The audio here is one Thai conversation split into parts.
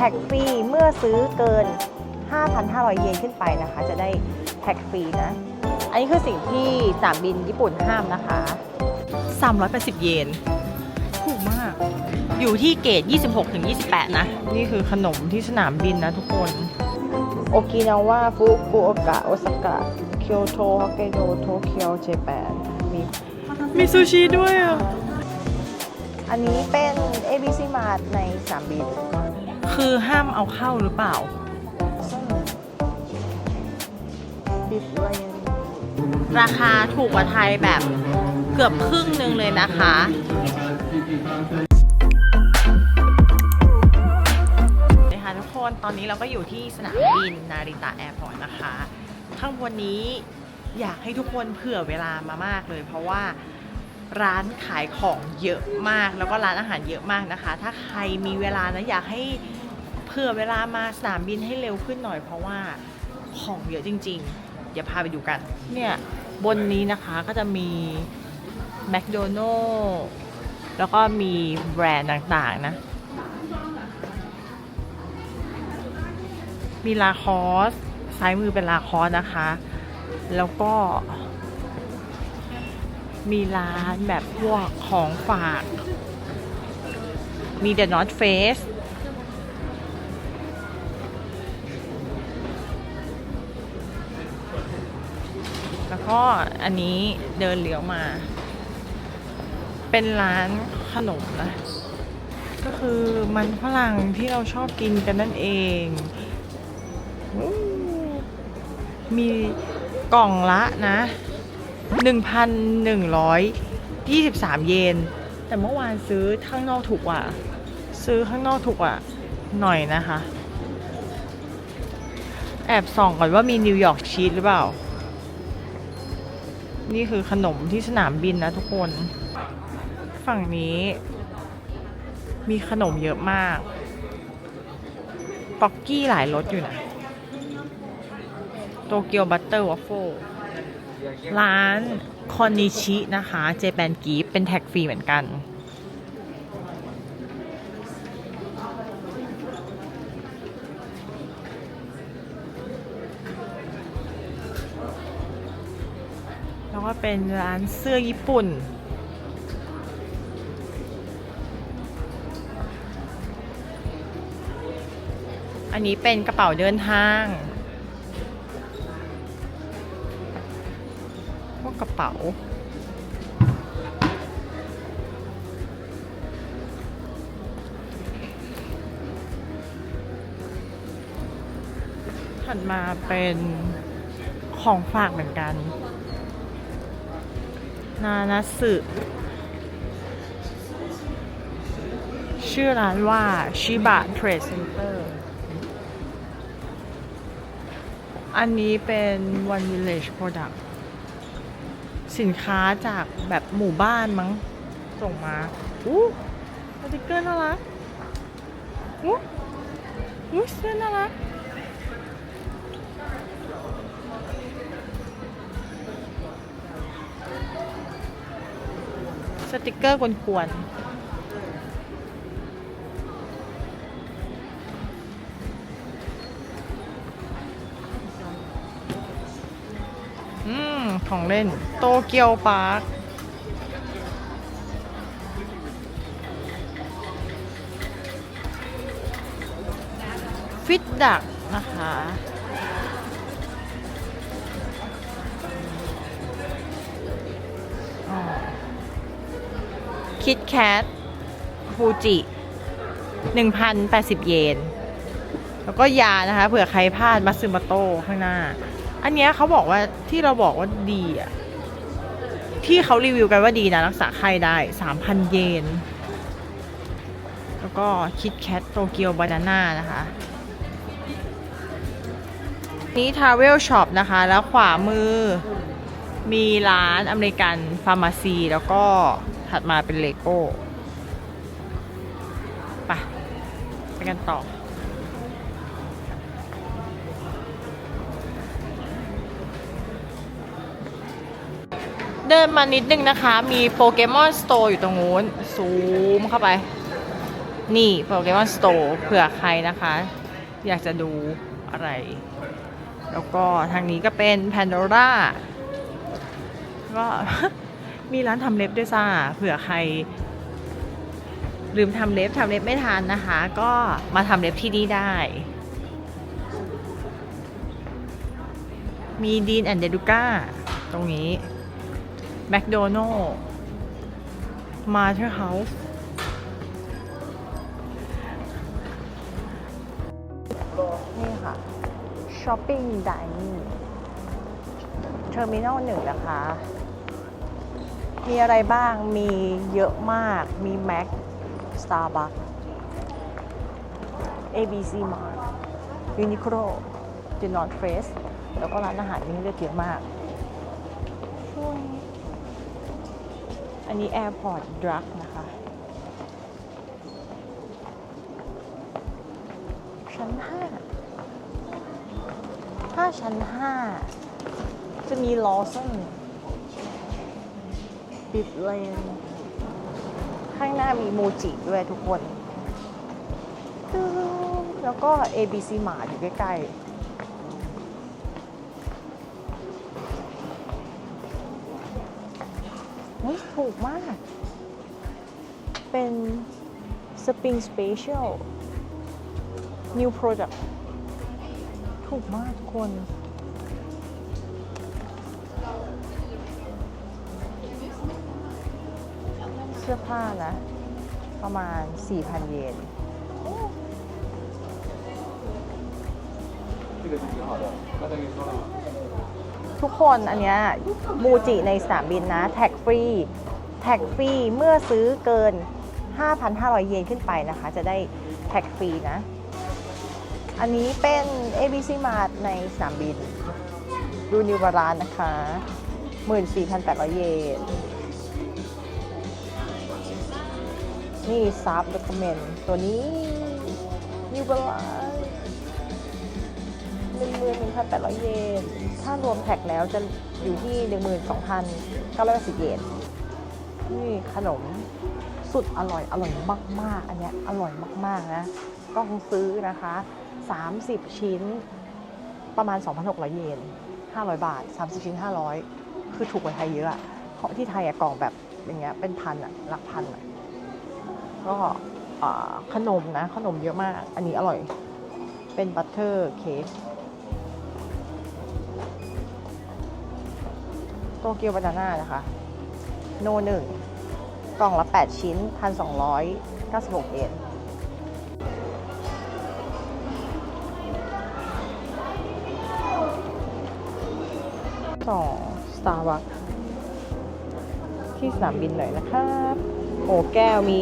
ท็กฟรีเมื่อซื้อเกิน 5,500 เยนขึ้นไปนะคะ จะได้แท็กฟรีนะ อันนี้คือสิ่งที่สนามบินญี่ปุ่นห้ามนะคะ 380 เยนถูกมาก อยู่ที่เกต26ถึง28 นะ นี่คือขนมที่สนามบินนะทุกคนโอกินาวาฟุกุโอกะโอซากะเกียวโตฮอกไกโดโตเกียวเจแปนมีมีซูชิด้วยอะ อันนี้เป็น ABC Mart ในสนามบิน คือห้ามเอาเข้าหรือเปล่า ราคาถูกกว่าไทยแบบเกือบครึ่งนึงเลยนะคะนะคะทุกคนตอนนี้เราก็อยู่ที่สนามบินนาริตะแอร์พอร์ตนะคะ ข้างบนนี้อยากให้ทุกคนเผื่อเวลามามากเลย เพราะว่าร้านขายของเยอะมาก แล้วก็ร้านอาหารเยอะมากนะคะ ถ้าใครมีเวลานะอยากให้ เผื่อเวลามาสนามบินให้เร็วขึ้นหน่อยเพราะว่าของเยอะจริงๆ เดี๋ยวพาไปดูกัน เนี่ยบนนี้นะคะก็จะมีแมคโดนัลล์แล้วก็มีแบรนด์ต่างๆนะ มีลาคอสซ้ายมือเป็นลาคอสนะคะ แล้วก็ มีร้านแบบพวกของฝาก มี The North Face แล้ว ก็อันนี้เดินเลี้ยวมา เป็นร้านขนมนะ ก็คือมันฝรั่งที่เราชอบกินกันนั่นเอง มีกล่องละนะ 1,123 เยน แต่เมื่อวานซื้อข้างนอกถูกกว่า ซื้อข้างนอกถูกกว่าหน่อยนะคะ แอบส่องก่อนว่ามีนิวยอร์กชีสหรือเปล่า นี่คือขนมที่สนามบินนะทุกคน ฝั่งนี้ มีขนมเยอะมาก ป๊อกกี้หลายรสอยู่นะ โตเกียวบัตเตอร์วอฟเฟิลร้านคอนนิชินะคะ เจแปนกีฟเป็นแท็กฟรีเหมือนกัน แล้วก็ เป็นร้านเสื้อญี่ปุ่น อันนี้เป็นกระเป๋าเดินทางพวกกระเป๋าถัดมาเป็นของฝากเหมือนกัน นานาสึชื่อร้านว่าชิบะเทรดเซ็นเตอร์อันนี้เป็น One Village Product สินค้าจากแบบหมู่บ้านมั้ง ส่งมา อู้สติกเกอร์น่ารักอู้อู้เสื้อน่ารัก สติกเกอร์กวนๆอืม ของเล่น โตเกียวปาร์คฟิตดักนะคะ คิดแคทฟูจิ1,080 เยน แล้วก็ยานะคะ เผื่อใครพลาดมาซึมาโตข้างหน้า อันเนี้ยเขาบอกว่าที่เราบอกว่าดีอะ ที่เขารีวิวกันว่าดีนะ รักษาไข้ได้ 3,000 เยน แล้วก็คิดแคทโตเกียวบานาน่านะคะ นี้ทาเวลช็อปนะคะ แล้วขวามือ มีร้านอเมริกันฟาร์มาซี แล้วก็ถัดมาเป็นเลโก้ไปไปกันต่อ เดินมานิดนึงนะคะ มีโปเกมอนสโตร์อยู่ตรงนู้น ซูมเข้าไป นี่โปเกมอนสโตร์เผื่อใครนะคะ อยากจะดูอะไร แล้วก็ทางนี้ก็เป็น Pandora ก็มีร้านทำเล็บด้วยจ้าเผื่อใคร ลืมทำเล็บทำเล็บไม่ทันนะคะ ก็มาทำเล็บที่นี่ได้ มีดีนแอนเดดูก้าตรงนี้แมคโดนัลมาเธอร์เฮาส์นี่ค่ะช้อปปิ้งดิเทอร์มินอลหนึ่งนะคะ มีอะไรบ้าง มีเยอะมาก มี Mac Starbucks ABC Mart Uniqlo The North Face แล้วก็ร้านอาหารนี่เลือกเยอะมากช่วงอันนี้ Airport Drug นะคะ ชั้น 5 ถ้าชั้น 5 จะมี Lawson บิดเลนข้างหน้ามีโมจิด้วยทุกคนแล้วก็ ABC Mart อยู่ใกล้ๆเฮ้ยถูกมาก เป็น Spring Special New Product ถูกมากทุกคน สื้อผ้านะ ประมาณ 4,000 เยนทุกคนอันเนี้ยมูจิในสามบินนะ แท็กฟรี แท็กฟรี เมื่อซื้อเกิน 5,500 เยนขึ้นไปนะคะ จะได้แท็กฟรีนะ อันนี้เป็น ABC Mart ในสามบิน ดูนิวบาลานนะคะ 14,800 เยน นี่ซับ r ด c เมนตัวนี้นิวบาลานหนึ่งหมื่นหนึ่งพันแปดร้อยเยน ถ้ารวมแท็กแล้วจะอยู่ที่หนึ่งหมื่นสองพันเก้าร้อยสิบเยน นี่ขนมสุดอร่อยอร่อยมาก ๆ อันเนี้ยอร่อยมาก ๆ นะ ต้องซื้อนะคะ 30 ชิ้นประมาณ 2,600 เยน 500 บาท 30 ชิ้น 500 คือถูกกว่าไทยเยอะอะเพราะที่ไทยอะกล่องแบบอย่างเงี้ยเป็นพันอะหลักพันอะ ก็ขนมนะ ขนมเยอะมาก อันนี้อร่อย เป็นบัตเตอร์เค้กโตเกียวบานาน่านะคะ โนหนึ่งกล่องละ 8 ชิ้น 1,296 เยนสองสตาร์บัคที่สนามบินหน่อยนะครับ โอ้แก้วมี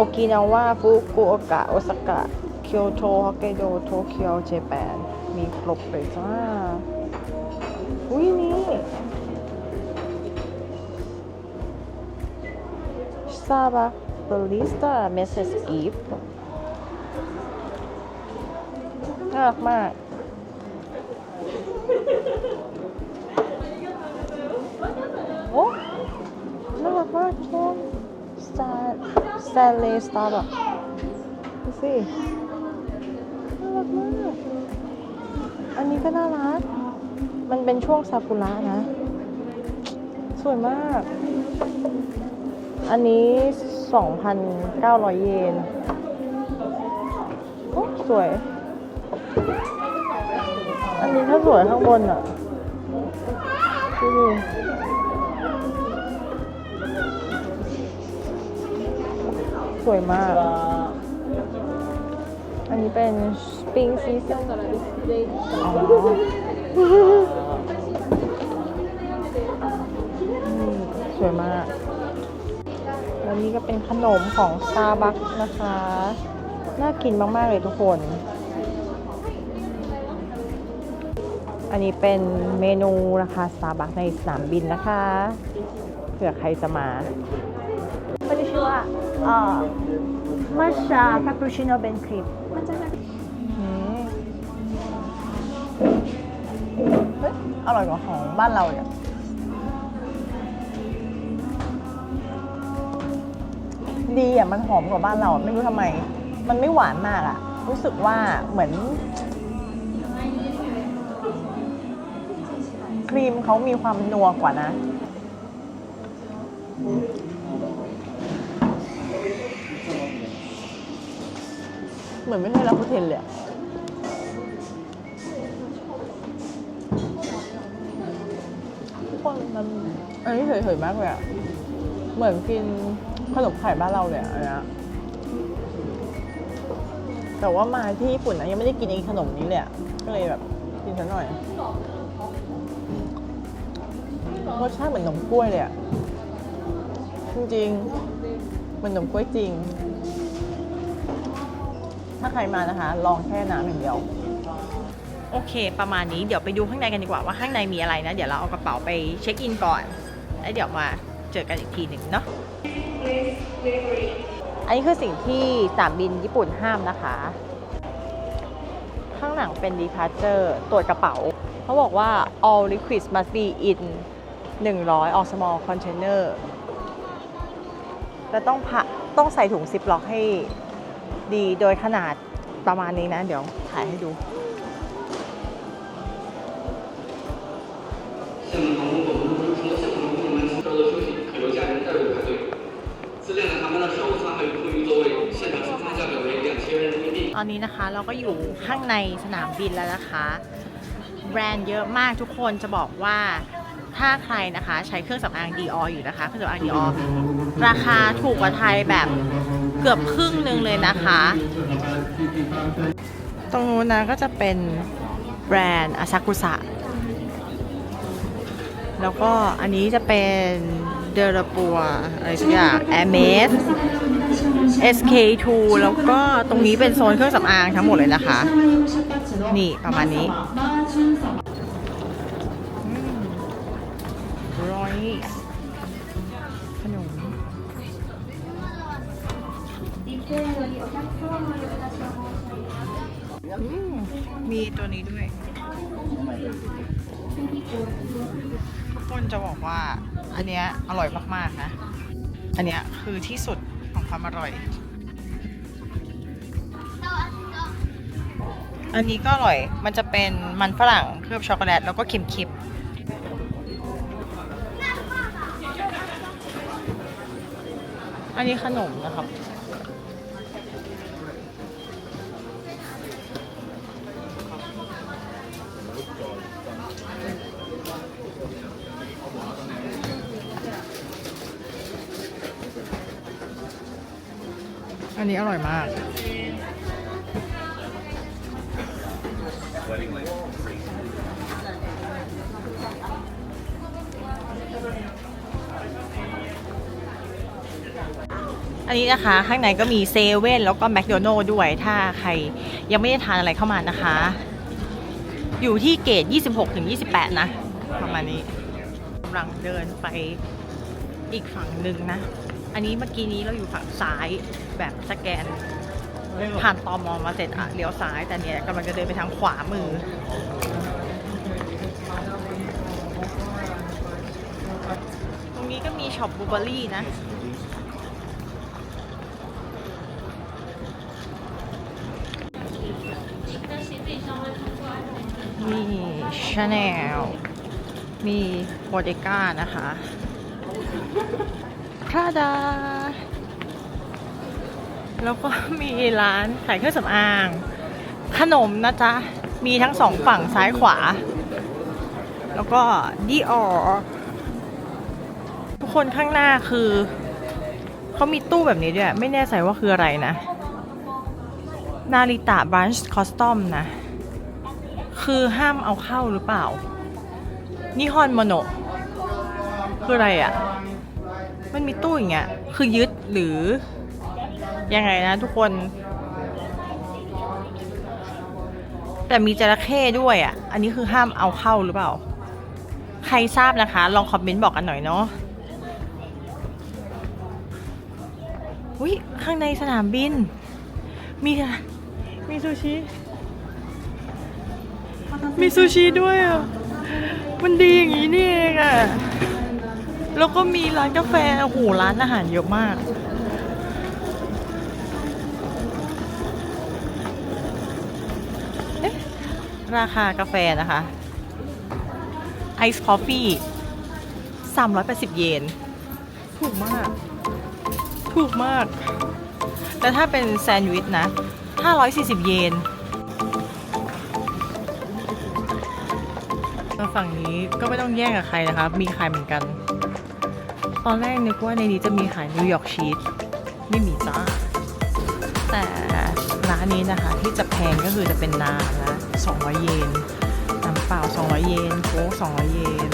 โอกินาวาฟุกุโอกะโอซากะเกียวโตฮอกไกโดโตเกียวเจแปนมีครบเลยจ้าอุ้ยนี่ซาบะบริสตาเมสเซสอีฟน่ารักมากโอ้น่ารักมากทุกคน สตาร์สแตนเลสสตาร์บัคดูสิ น่ารักมาก อันนี้ก็น่ารัก มันเป็นช่วงซากุระนะ สวยมาก อันนี้ 2,900 เยน โอ้ สวย อันนี้ถ้าสวยข้างบนอะดูดิ วยมาก อันนี้เป็น Spring Season อ๋อนี่สวยมาก แล้วนี่ก็เป็นขนมของ Starbucks นะคะ น่ากินมาก ๆ เลยทุกคน อันนี้เป็นเมนูนะคะ Starbucks ในสนามบินนะคะ เผื่อใครจะมา ว่ามัชชาคาปูชิโน่เป็นครีมมันจะเป็อร่อยกว่าของบ้านเราเนี่ยดีอะมันหอมกว่าบ้านเราไม่รู้ทำไม มันไม่หวานมากอะ รู้สึกว่าเหมือน ครีมเขามีความนัวกว่านะ เหมือนไม่ใช่ลาคูเทนเลยอะทุกคนมันอันนี้เฉยๆมากเลยอะเหมือนกินขนมไข่บ้านเราเลยอะอันเนี้ยแต่ว่ามาที่ญี่ปุ่นนะยังไม่ได้กินไอ้ขนมนี้เลยอะก็เลยแบบกินซะหน่อยรสชาติเหมือนขนมกล้วยเลยอะจริงๆเหมันขนมกล้วยจริง ถ้าใครมานะคะ ลองแค่น้ำอย่างเดียว โอเค ประมาณนี้เดี๋ยวไปดูข้างในกันดีกว่าว่าข้างในมีอะไรนะ เดี๋ยวเราเอากระเป๋าไปเช็คอินก่อน แล้วเดี๋ยวมาเจอกันอีกทีหนึ่งเนาะอันนี้คือสิ่งที่สนามบินญี่ปุ่นห้ามนะคะ ข้างหลังเป็น departure ตรวจกระเป๋า เขาบอกว่า all liquids must be in 100 all small container และต้องผ่าต้องใส่ถุงซิปล็อกให้ ดีโดยขนาดประมาณนี้นะ เดี๋ยวถ่ายให้ดูตอนนี้นะคะเราก็อยู่ข้างในสนามบินแล้วนะคะ แบรนด์เยอะมากทุกคนจะบอกว่าถ้าใครนะคะใช้เครื่องสำอางดีออยู่นะคะเครื่องสำอางดีออราคาถูกกว่าไทยแบบ เกือบครึ่งหนึ่งเลยนะคะ ตรงนู้นนะก็จะเป็นแบรนด์อาซากุสะแล้วก็อันนี้จะเป็นเดลปัวอะไรสักอย่างแอร์เมส SK2 แล้วก็ตรงนี้เป็นโซนเครื่องสำอางทั้งหมดเลยนะคะ นี่ประมาณนี้ มีตัวนี้ด้วยทุกคนจะบอกว่า อันเนี้ยอร่อยมากๆนะ อันเนี้ยคือที่สุดของความอร่อย อันนี้ก็อร่อย มันจะเป็นมันฝรั่งเคลือบช็อกโกแลตแล้วก็เค็มๆอันนี้ขนมนะครับ นนี้อร่อยมาก อันนี้นะคะ ข้างในก็มีเซเว่นแล้วก็แมคโดนัลด์ด้วยถ้าใครยังไม่ได้ทานอะไรเข้ามานะคะ อยู่ที่เกต 26 ถึง 28 นะ ประมาณนี้กำลังเดินไปอีกฝั่งหนึ่งนะ อันนี้เมื่อกี้นี้เราอยู่ฝั่งซ้ายแบบสแกน ผ่านตอมอมาเสร็จอะเลี้ยวซ้ายแต่เนี่ยกำลังจะเดินไปทางขวามือ ตรงนี้ก็มีช็อปบูเบอรี่นะมีชาแนลมีโบเดก้านะคะ พราดา แล้วก็มีร้านขายเครื่องสำอาง ขนมนะจ๊ะ มีทั้งสองฝั่งซ้ายขวา แล้วก็ดีออทุกคนข้างหน้าคือเขามีตู้แบบนี้ด้วย ไม่แน่ใจว่าคืออะไรนะ นาริตะบรันช์คอสตอมนะ คือห้ามเอาเข้าหรือเปล่านิฮอนโมโนคืออะไรอะ่ะ มันมีตู้อย่างเงี้ย คือยึดหรือ ยังไงนะทุกคน แต่มีจระเข้ด้วยอะ อันนี้คือห้ามเอาเข้าหรือเปล่า ใครทราบนะคะ ลองคอมเมนต์บอกกันหน่อยเนาะอุ้ยข้างในสนามบิน มีอะมีซูชิ มีซูชิด้วยอะ มันดีอย่างนี้นี่เองอะ แล้วก็มีร้านกาแฟโอ้โหร้านอาหารเยอะมาก ราคากาแฟนะคะไอซ์คอฟฟี่380 เยน ถูกมาก ถูกมาก แต่ถ้าเป็นแซนด์วิชนะ 540 เยนมาฝั่งนี้ก็ไม่ต้องแย่งกับใครนะคะ มีใครเหมือนกัน อนแรกนึกว่าในนี้จะมีขายนิวยอร์กชีสไม่มีจ้า แต่ร้านนี้นะคะที่จะแพงก็คือจะเป็นน้ำนะ200 เยนน้ำเปล่า 200 เยนโค้ก200 เยน